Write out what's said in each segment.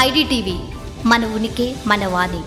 IDTV మన ఉనికి మన వాణి.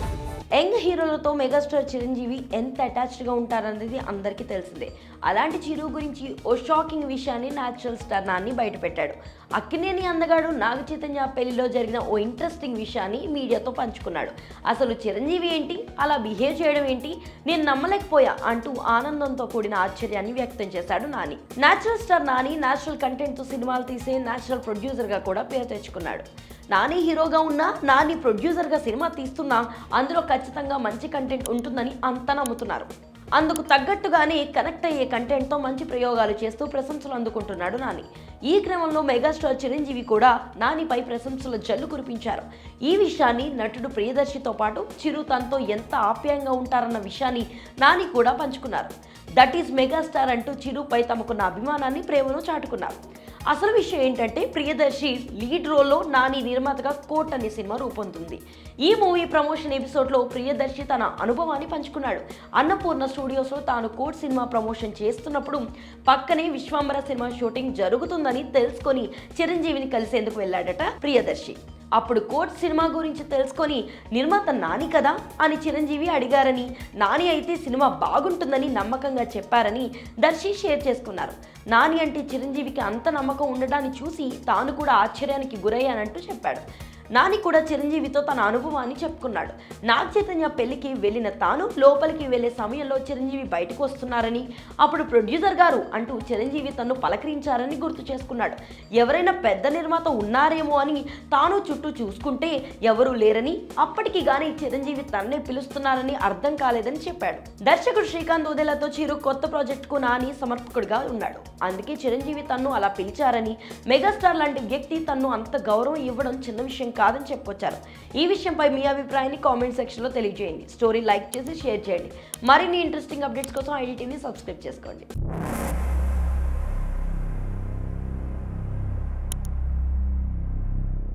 యంగ్ హీరోలతో మెగాస్టార్ చిరంజీవి ఎంత అటాచ్డ్గా ఉంటారనేది అందరికీ తెలిసిందే. అలాంటి చిరు గురించి ఓ షాకింగ్ విషయాన్ని న్యాచురల్ స్టార్ నాన్ని బయటపెట్టాడు. అక్కినేని అందగాడు నాగ చైతన్య పెళ్ళిలో జరిగిన ఓ ఇంట్రెస్టింగ్ విషయాన్ని మీడియాతో పంచుకున్నాడు. అసలు చిరంజీవి ఏంటి? అలా బిహేవ్ చేయడం ఏంటి? నేను నమ్మలేకపోయా అంటూ ఆనందంతో కూడిన ఆశ్చర్యాన్ని వ్యక్తం చేశాడు Nani. Natural star Nani natural కంటెంట్తో సినిమాలు తీసే న్యాచురల్ ప్రొడ్యూసర్గా కూడా పేరు తెచ్చుకున్నాడు. నాని హీరోగా ఉన్నా నాని ప్రొడ్యూసర్గా సినిమా తీస్తున్నా అందులో ఖచ్చితంగా మంచి కంటెంట్ ఉంటుందని అంతా నమ్ముతున్నారు. అందుకు తగ్గట్టుగానే కనెక్ట్ అయ్యే కంటెంట్తో మంచి ప్రయోగాలు చేస్తూ ప్రశంసలు అందుకుంటున్నాడు నాని. ఈ క్రమంలో మెగాస్టార్ చిరంజీవి కూడా నానిపై ప్రశంసల జల్లు కురిపించారు. ఈ విషయాన్ని నటుడు ప్రియదర్శితో పాటు చిరు తనతో ఎంత ఆప్యాయంగా ఉంటారన్న విషయాన్ని నాని కూడా పంచుకున్నారు. దట్ ఈస్ మెగాస్టార్ అంటూ చిరుపై తమకున్న అభిమానాన్ని ప్రేమను చాటుకున్నారు. అసలు విషయం ఏంటంటే ప్రియదర్శి లీడ్ రోల్లో నాని నిర్మాతగా కోట్ అనే సినిమా రూపొందుతుంది. ఈ మూవీ ప్రమోషన్ ఎపిసోడ్లో ప్రియదర్శి తన అనుభవాన్ని పంచుకున్నాడు. అన్నపూర్ణ స్టూడియోస్లో తాను కోట్ సినిమా ప్రమోషన్ చేస్తున్నప్పుడు పక్కనే విశ్వాంబర సినిమా షూటింగ్ జరుగుతుందని తెలుసుకొని చిరంజీవిని కలిసేందుకు వెళ్ళాడట ప్రియదర్శి. అప్పుడు కోట్ సినిమా గురించి తెలుసుకొని నిర్మాత నాని కదా అని చిరంజీవి అడిగారని నాని అయితే సినిమా బాగుంటుందని నమ్మకంగా చెప్పారని దర్శి షేర్ చేసుకున్నారు. నాని అంటే చిరంజీవికి అంత నమ్మకం ఉండడాన్ని చూసి తాను కూడా ఆశ్చర్యానికి గురయ్యానంటూ చెప్పాడు. నాని కూడా చిరంజీవితో తన అనుభవాన్ని చెప్పుకున్నాడు. నాగ చైతన్య పెళ్ళికి వెళ్ళిన తాను లోపలికి వెళ్ళే సమయంలో చిరంజీవి బయటకు వస్తున్నారని అప్పుడు ప్రొడ్యూసర్ గారు అంటూ చిరంజీవి తన్ను పలకరించారని గుర్తు చేసుకున్నాడు. ఎవరైనా పెద్ద నిర్మాత ఉన్నారేమో అని తాను చుట్టూ చూసుకుంటే ఎవరూ లేరని అప్పటికి కానీ చిరంజీవి తన్నే పిలుస్తున్నారని అర్థం కాలేదని చెప్పాడు. దర్శకుడు శ్రీకాంత్ ఉదేలతో చిరు కొత్త ప్రాజెక్టుకు నాని సమర్పకుడిగా ఉన్నాడు. అందుకే చిరంజీవి తన్ను అలా పిలిచారని మెగాస్టార్ లాంటి వ్యక్తి తన్ను అంత గౌరవం ఇవ్వడం చిన్న విషయం కాదని చెప్పుకొచ్చారు ఈ విషయంపై మీ అభిప్రాయాన్ని కామెంట్ సెక్షన్లో తెలియజేయండి. స్టోరీ లైక్ చేసి షేర్ చేయండి. మరిన్ని ఇంట్రెస్టింగ్ అప్డేట్స్ కోసం ఐడి టీవీ సబ్స్క్రైబ్ చేసుకోండి.